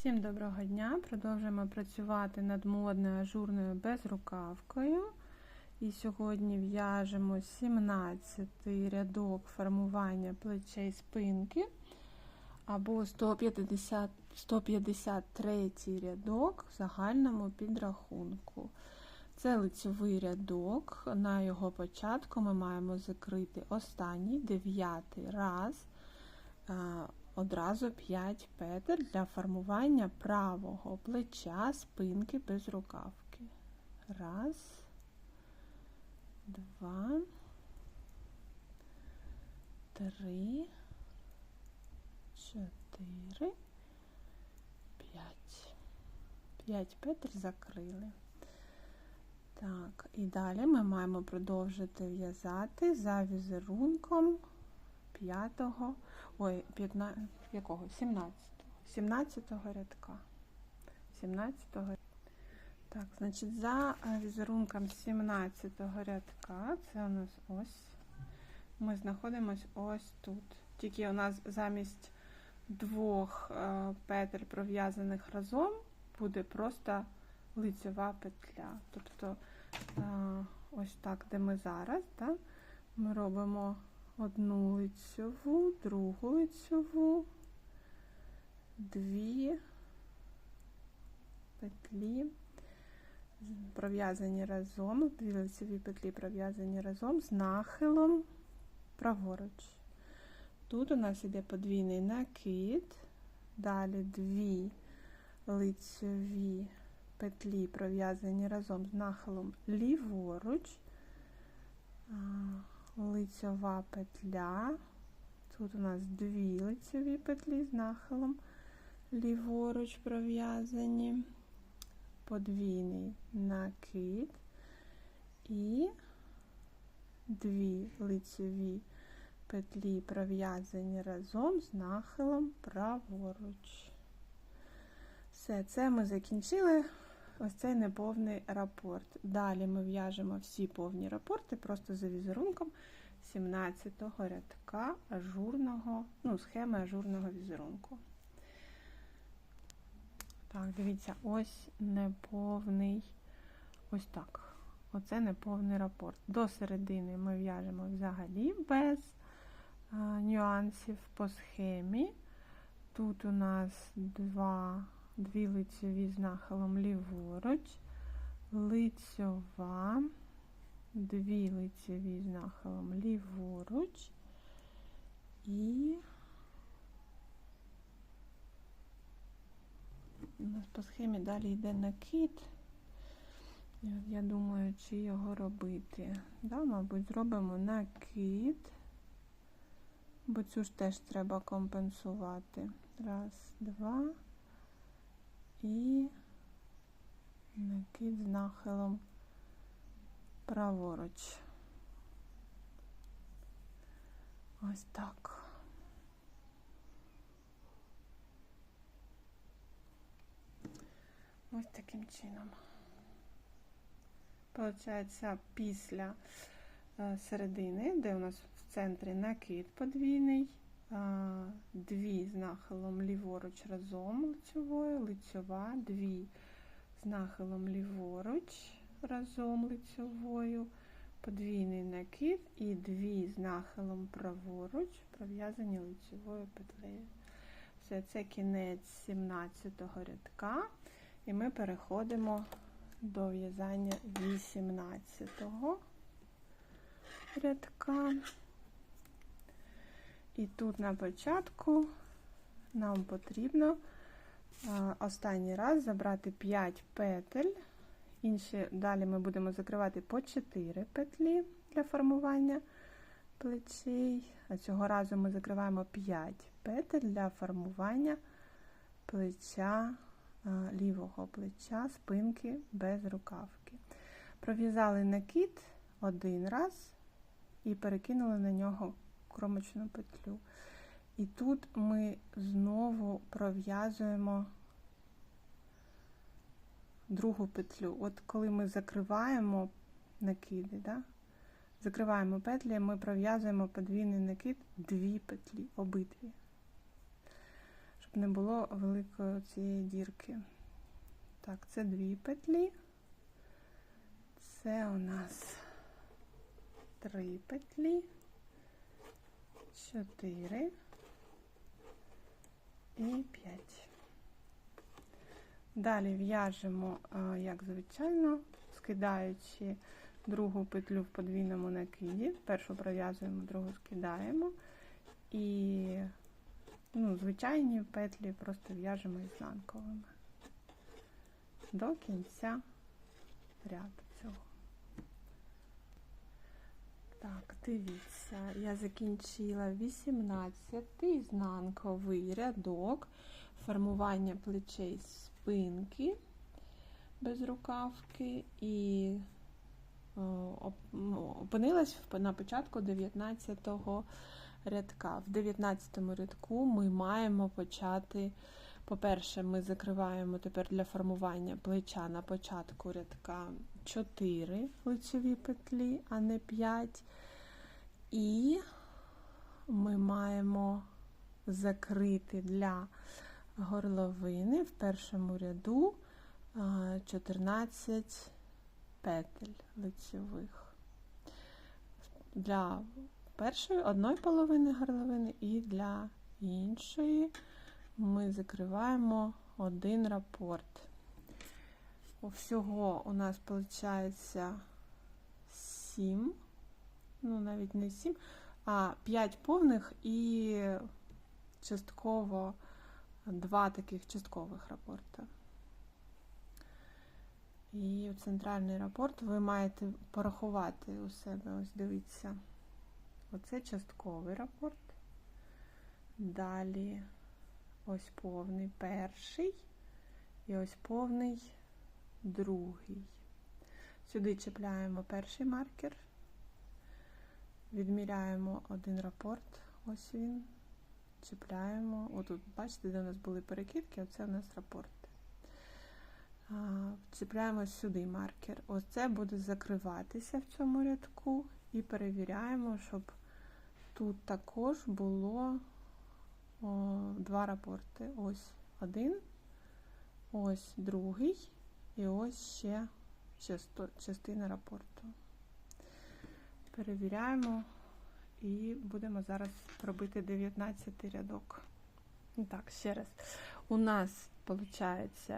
Всім доброго дня! Продовжуємо працювати над модною ажурною безрукавкою. І сьогодні в'яжемо 17 рядок формування плечей спинки або 150, 153 рядок в загальному підрахунку. Це лицьовий рядок. На його початку ми маємо закрити останній дев'ятий раз одразу 5 петель для формування правого плеча спинки без рукавки. Раз, два, три, чотири, п'ять. П'ять петель закрили. Так, і далі ми маємо продовжити в'язати за візерунком п'ятого, ой, 15, якого? 17 17-го рядка. 17-го Так, значить, за е, візерунком 17-го рядка, це у нас ось, ми знаходимося ось тут. Тільки у нас замість двох е, петель пров'язаних разом буде просто лицева петля. Тобто, е, ось так, де ми зараз, так, ми робимо одну лицьову, другу лицьову, дві петлі, пров'язані разом, дві лицеві петлі пров'язані разом з нахилом праворуч. Тут у нас іде подвійний накид, далі дві лицеві петлі пров'язані разом з нахилом ліворуч лицьова петля. Тут у нас дві лицеві петлі з нахилом ліворуч пров'язані, подвійний накид і дві лицеві петлі пров'язані разом з нахилом праворуч. Все, це ми закінчили ось цей неповний рапорт. Далі ми в'яжемо всі повні рапорти просто за візерунком 17-го рядка ажурного, ну, схеми ажурного візерунку. Так, дивіться, ось неповний, ось так. Оце неповний рапорт. До середини ми в'яжемо взагалі без а, нюансів по схемі. Тут у нас два дві лицьові з нахилом ліворуч, лицьова, дві лицьові з нахилом ліворуч і у нас по схемі далі йде накид. Я думаю, чи його робити. Да, Мабуть, зробимо накид, бо цю ж теж треба компенсувати. Раз, два і накид з нахилом праворуч. Ось так. Ось таким чином. Получається, після е, середини, де у нас в центрі накид подвійний, дві з нахилом ліворуч разом лицьовою, лицьова, дві з нахилом ліворуч разом лицьовою, подвійний накид і дві з нахилом праворуч, пров'язані лицьовою петлею. Все, це кінець 17 рядка, і ми переходимо до в'язання 18 рядка. І тут на початку нам потрібно останній раз забрати 5 петель. Інші, Далі ми будемо закривати по 4 петлі для формування плечей. А цього разу ми закриваємо 5 петель для формування плеча, лівого плеча, спинки без рукавки. Пров'язали накид один раз і перекинули на нього кромочну петлю. І тут ми знову пров'язуємо другу петлю. От коли ми закриваємо накиди, да? закриваємо петлі, ми пров'язуємо подвійний накид дві петлі, обидві. щоб не було великої цієї дірки. Так, це дві петлі. Це у нас три петлі, чотири і п'ять. Далі в'яжемо, як звичайно, скидаючи другу петлю в подвійному накиді. Першу пров'язуємо, другу скидаємо. І ну, звичайні петлі просто в'яжемо ізнанковими до кінця ряду цього. Так, дивіться, я закінчила 18 ізнанковий рядок формування плечей спинки без рукавки і о, ну, опинилась на початку 19-го рядка. В 19-му рядку ми маємо почати. По-перше, ми закриваємо тепер для формування плеча на початку рядка 4 лицеві петлі, а не 5. І ми маємо закрити для горловини в першому ряду 14 петель лицевих. Для першої одної половини горловини і для іншої ми закриваємо один рапорт. Всього у нас виходить 7, ну навіть не 7, а 5 повних і частково два таких часткових рапорта. І центральний рапорт ви маєте порахувати у себе, ось дивіться. Оце частковий рапорт. Далі ось повний перший і ось повний другий. Сюди чіпляємо перший маркер, відміряємо один рапорт, ось він, чіпляємо. Отут, бачите, де у нас були перекидки, оце у нас рапорт. Чіпляємо сюди маркер. Ось це буде закриватися в цьому рядку і перевіряємо, щоб тут також було о, два рапорти. Ось один, ось другий і ось ще частина рапорту. Перевіряємо і будемо зараз робити 19 рядок. Так, ще раз. У нас виходить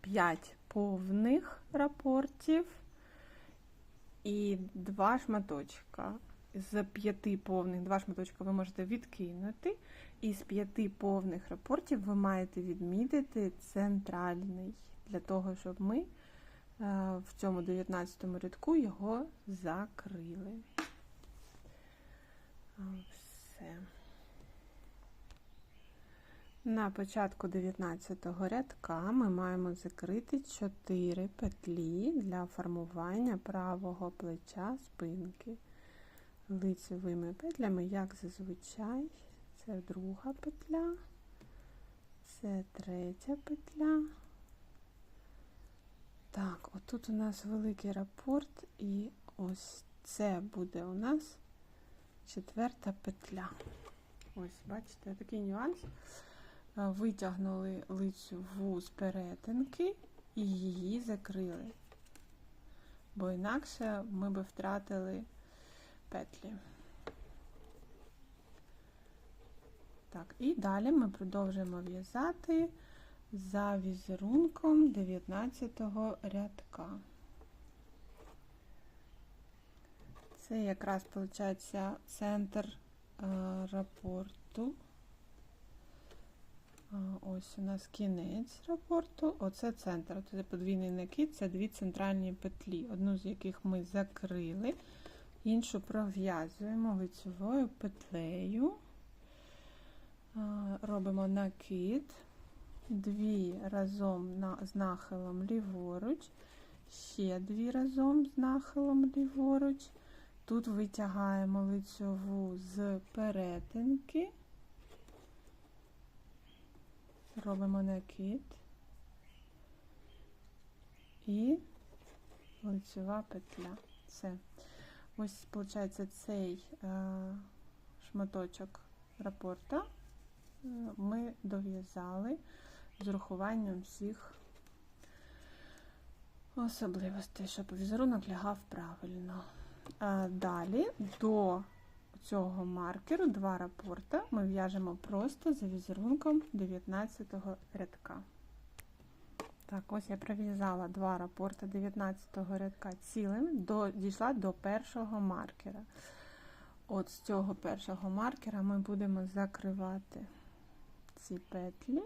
5 повних рапортів і 2 шматочка. З 5 повних, 2 шматочка ви можете відкинути, і з 5 повних рапортів ви маєте відмітити центральний, для того, щоб ми е, в цьому 19 рядку його закрили. Все. На початку 19 рядка ми маємо закрити 4 петлі для формування правого плеча спинки лицевими петлями, як зазвичай. Це друга петля, це третя петля. Так, отут у нас великий рапорт, і ось це буде у нас четверта петля. Ось, бачите, такий нюанс витягнули лицеву з перетинки і її закрили, бо інакше ми би втратили петлі. Так, і далі ми продовжуємо в'язати за візерунком 19 рядка. Це якраз виходить центр е, рапорту. Ось у нас кінець рапорту, оце центр. Оце подвійний накид, це дві центральні петлі, одну з яких ми закрили, іншу пров'язуємо лицевою петлею, робимо накид, дві разом на, з нахилом ліворуч, ще дві разом з нахилом ліворуч. Тут витягаємо лицеву з перетинки. Робимо накид і лицева петля. Все. Ось, виходить, цей е, шматочок рапорта е, ми дов'язали з урахуванням всіх особливостей, щоб візерунок лягав правильно. Далі до цього маркеру два рапорта ми в'яжемо просто за візерунком 19 рядка. Так, ось я пров'язала два рапорти 19 рядка цілим, до, дійшла до першого маркера. От з цього першого маркера ми будемо закривати ці петлі.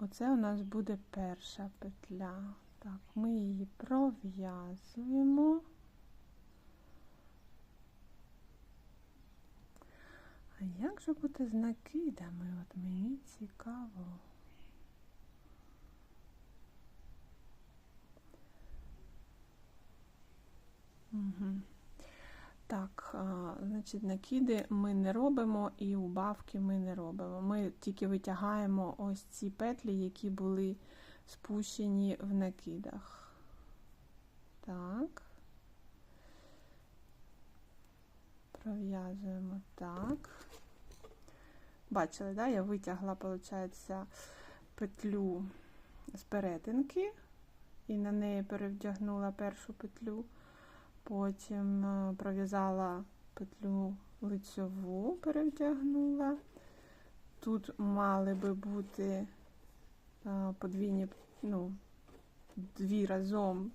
Оце у нас буде перша петля. Так, ми її пров'язуємо. А як же бути з накидами? От мені цікаво. Угу. Так, значить, накиди ми не робимо і убавки ми не робимо. Ми тільки витягаємо ось ці петлі, які були спущені в накидах. Так. Пров'язуємо так. Бачили, да? я витягла, виходить, петлю з перетинки і на неї перевдягнула першу петлю. Потім е, пров'язала петлю лицьову, перевдягнула. Тут мали би бути е, подвійні, ну, дві разом,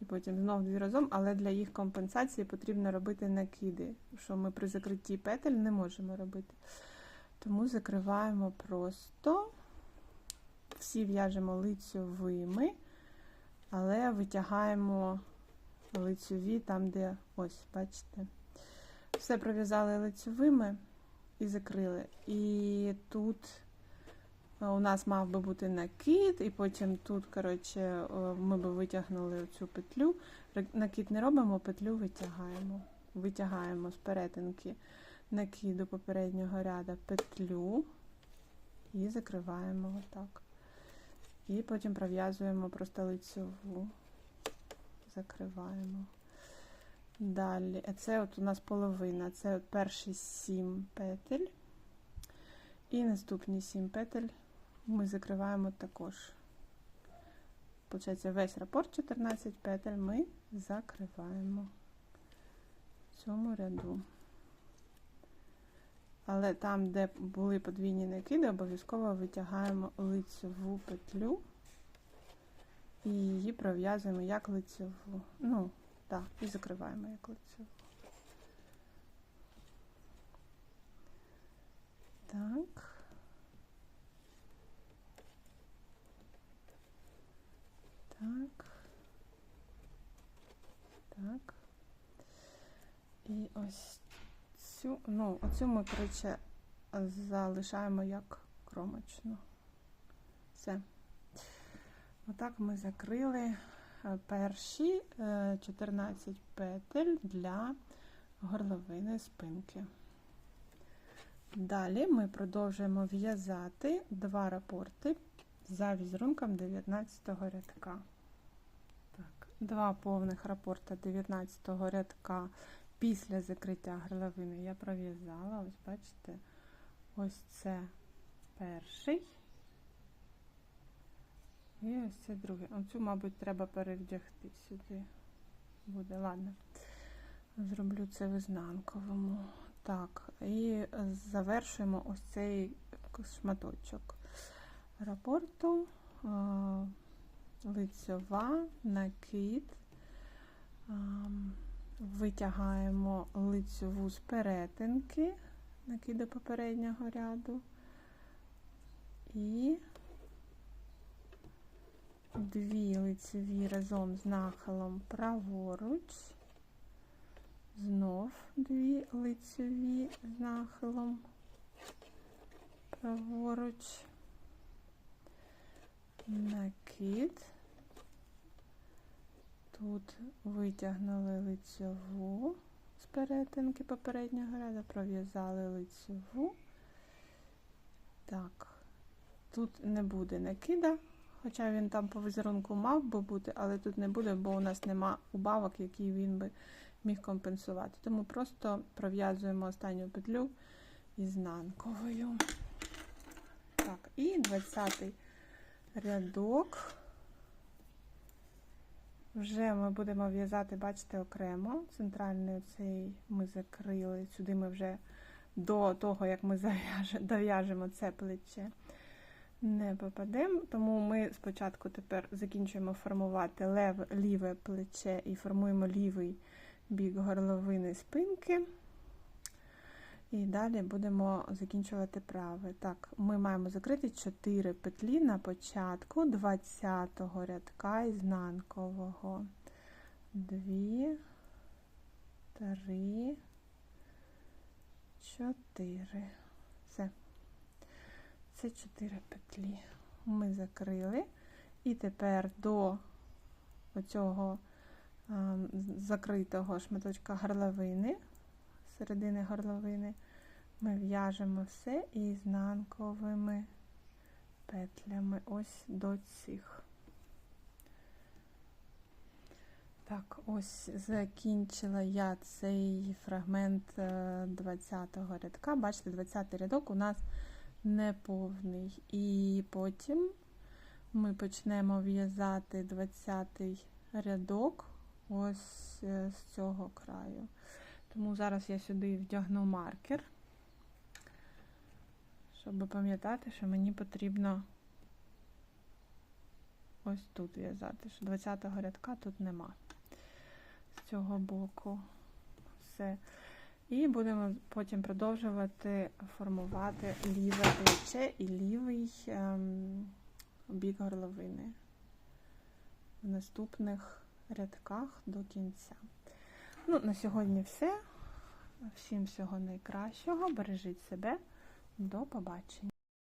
і потім знов дві разом, але для їх компенсації потрібно робити накиди, що ми при закритті петель не можемо робити. Тому закриваємо просто, всі в'яжемо лицьовими, але витягаємо лицьові, там, де, ось, бачите, все пров'язали лицьовими і закрили. І тут у нас мав би бути накид, і потім тут, коротше, ми би витягнули цю петлю. Накид не робимо, петлю витягаємо. Витягаємо з перетинки накиду попереднього ряду петлю і закриваємо отак. І потім пров'язуємо просто лицьову закриваємо. Далі, це от у нас половина, це перші 7 петель. І наступні 7 петель ми закриваємо також. Получається, весь рапорт 14 петель ми закриваємо в цьому ряду. Але там, де були подвійні накиди, обов'язково витягаємо лицеву петлю і її пров'язуємо як лицеву. Ну, так, і закриваємо як лицеву. Так. Так. Так. І ось цю, ну, оцю ми, коротше, залишаємо як кромочну. Все. Отак ми закрили е, перші 14 е, петель для горловини спинки. Далі ми продовжуємо в'язати два рапорти за візерунком 19 рядка. Так, Два повних рапорта 19 рядка після закриття горловини я пров'язала, ось бачите, ось це перший. І ось це друге. Оцю, мабуть, треба перевдягти сюди. Буде, ладно. Зроблю це в ізнанковому. Так, і завершуємо ось цей шматочок рапорту, лицьова, накид, витягаємо лицьову з перетинки, накиди попереднього ряду. І дві лицеві разом з нахилом праворуч, знов дві лицеві з нахилом праворуч, накид. Тут витягнули лицеву з перетинки попереднього ряду, пров'язали лицеву. Так, тут не буде накида. Хоча він там по візерунку мав би бути, але тут не буде, бо у нас нема убавок, які він би міг компенсувати. Тому просто пров'язуємо останню петлю ізнанковою. Так, і 20-й рядок. Вже ми будемо в'язати, бачите, окремо. Центральний цей ми закрили. Сюди ми вже до того, як ми дов'яжемо це плече, не попадемо. Тому ми спочатку тепер закінчуємо формувати лев, ліве плече і формуємо лівий бік горловини спинки. І далі будемо закінчувати праве. Так, ми маємо закрити 4 петлі на початку 20-го рядка ізнанкового. 2, 3, 4. Це 4 петлі. Ми закрили. І тепер до оцього закритого шматочка горловини, середини горловини, ми в'яжемо все ізнанковими петлями ось до цих. Так, ось закінчила я цей фрагмент 20-го рядка. Бачите, 20-й рядок у нас неповний. І потім ми почнемо в'язати 20-й рядок ось е, з цього краю. Тому зараз я сюди вдягну маркер, щоб пам'ятати, що мені потрібно ось тут в'язати, що 20-го рядка тут нема. З цього боку все. І будемо потім продовжувати формувати ліве плече і лівий ем, бік горловини в наступних рядках до кінця. Ну, на сьогодні все. Всім всього найкращого. Бережіть себе. До побачення.